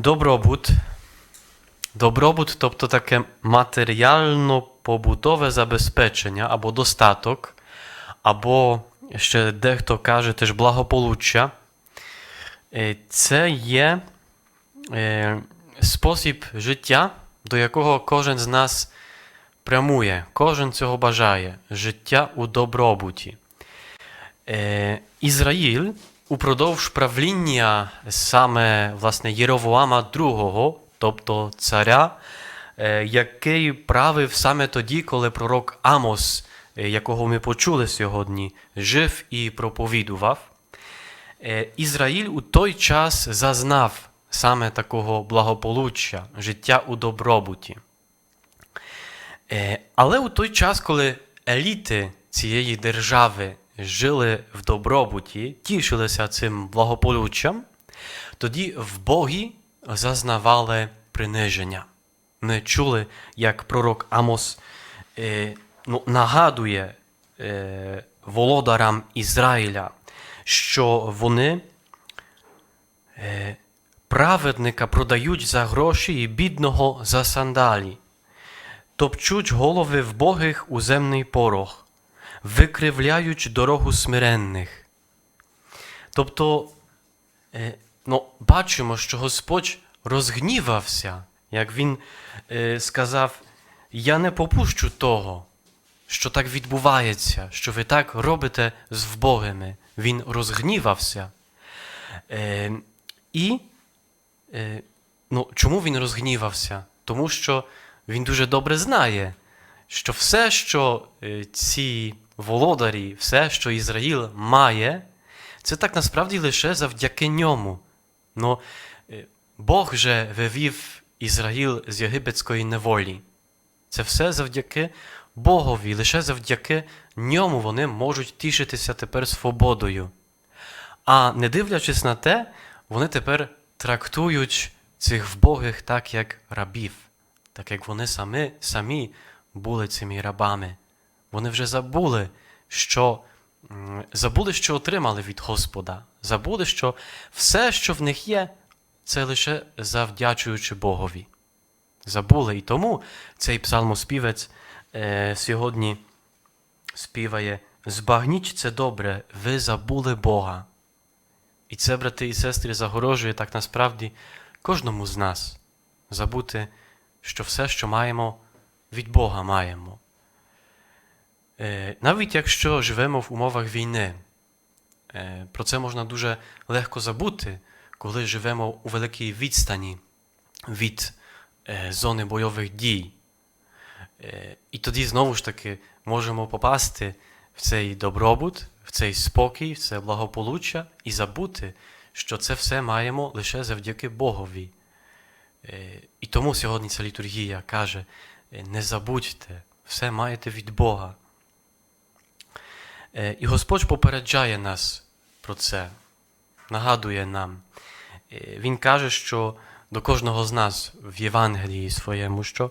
Добробут. Добробут, тобто таке матеріально-побутове забезпечення або достаток, або ще дехто каже теж благополуччя. Е, Це є е, спосіб життя, до якого кожен з нас прямує, кожен цього бажає життя у добробуті. Е, Ізраїль упродовж правління саме власне Єровоама II, тобто царя, е, який правив саме тоді, коли пророк Амос, е, якого ми почули сьогодні, жив і проповідував. Е, Ізраїль у той час зазнав саме такого благополуччя, життя у добробуті. Але у той час, коли еліти цієї держави жили в добробуті, тішилися цим благополуччям, тоді в Богі зазнавали приниження. Ми чули, як пророк Амос е, ну, нагадує е, володарам Ізраїля, що вони е, праведника продають за гроші і бідного за сандалі топчуть голови вбогих у земний порох, викривляють дорогу смиренних. Тобто, е, ну, бачимо, що Господь розгнівався, як Він е, сказав: Я не попущу того, що так відбувається, що ви так робите з вбогими. Він розгнівався. Е, і ну, чому він розгнівався? Тому що він дуже добре знає, що все, що ці володарі, все, що Ізраїл має, це так насправді лише завдяки ньому. Ну, е, Бог же вивів Ізраїл з єгипетської неволі. Це все завдяки Богові, лише завдяки ньому вони можуть тішитися тепер свободою. А не дивлячись на те, вони тепер трактують цих вбогих так, як рабів, так як вони самі, самі були цими рабами. Вони вже забули, що забули, що отримали від Господа, забули, що все, що в них є, це лише завдячуючи Богові. Забули. І тому цей псалмоспівець е, сьогодні співає: Збагніть це добре, ви забули Бога. І це, брати і сестри, загорожує так насправді кожному з нас забути, що все, що маємо, від Бога маємо. Е, Навіть якщо живемо в умовах війни, е, про це можна дуже легко забути, коли живемо у великій відстані від е, зони бойових дій. Е, І тоді знову ж таки можемо попасти в цей добробут, в цей спокій, в це благополуччя і забути, що це все маємо лише завдяки Богові. І тому сьогодні ця літургія каже: не забудьте, все маєте від Бога. Е, І Господь попереджає нас про це, нагадує нам. Е, Він каже, що до кожного з нас в Євангелії своєму, що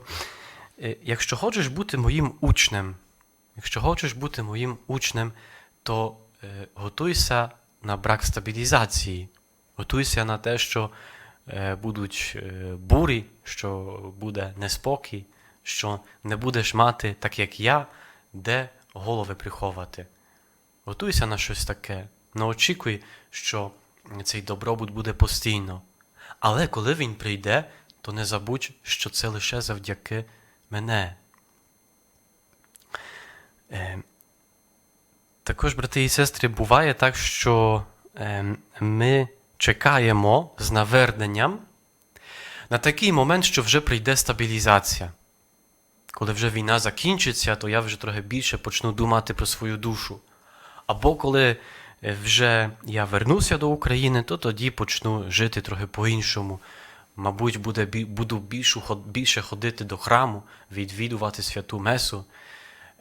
е, якщо хочеш бути моїм учнем, якщо хочеш бути моїм учнем, то готуйся на брак стабілізації, готуйся на те, що будуть бурі, що буде неспокій, що не будеш мати, так як я, де голови приховати. Готуйся на щось таке, не очікуй, що цей добробут буде постійно. Але коли він прийде, то не забудь, що це лише завдяки мене. Е, також, брати і сестри, буває так, що е, ми чекаємо з наверненням на такий момент, що вже прийде стабілізація. Коли вже війна закінчиться, то я вже трохи більше почну думати про свою душу. Або коли е, вже я вернуся до України, то тоді почну жити трохи по-іншому. Мабуть, буде, буду більшу, більше ходити до храму, відвідувати святу Месу.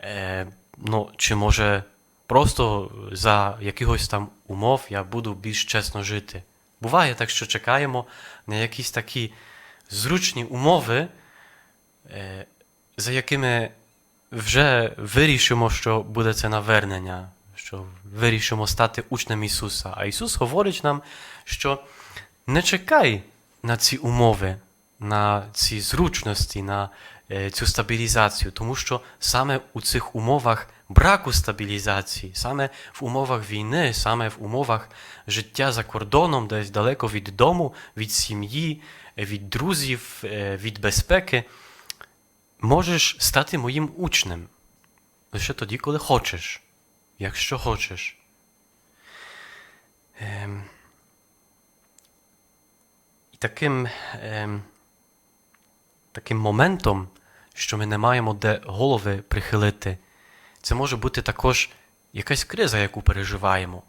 Е, ну, чи може просто за якихось там умов я буду більш чесно жити. Буває так, що чекаємо на якісь такі зручні умови, е, за якими вже вирішимо, що буде це навернення, що вирішимо стати учнем Ісуса. А Ісус говорить нам, що не чекай на ці умови, на ці зручності, на е, цю стабілізацію, тому що саме у цих умовах браку стабілізації, саме в умовах війни, саме в умовах життя за кордоном, десь далеко від дому, від сім'ї, від друзів, е, від безпеки, можеш стати моїм учнем лише тоді, коли хочеш, якщо хочеш. Ем, і таким, ем, таким моментом, що ми не маємо де голови прихилити, це може бути також якась криза, яку переживаємо.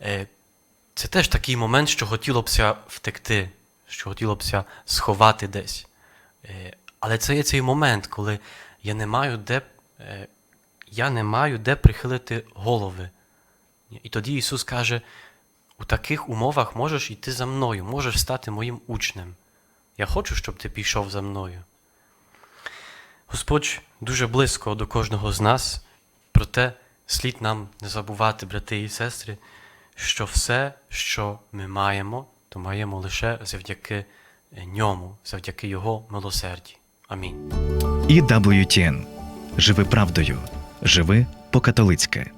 Е, це теж такий момент, що хотілося б втекти, що хотілося б сховати десь. Е, але це є цей момент, коли я не маю де, е, я не маю де прихилити голови. І тоді Ісус каже: у таких умовах можеш йти за мною, можеш стати моїм учнем. Я хочу, щоб ти пішов за мною. Господь дуже близько до кожного з нас, проте слід нам не забувати, брати і сестри, що все, що ми маємо, то маємо лише завдяки ньому, завдяки Його милосерді. Амінь. EWTN. Живи правдою. Живи по-католицьки.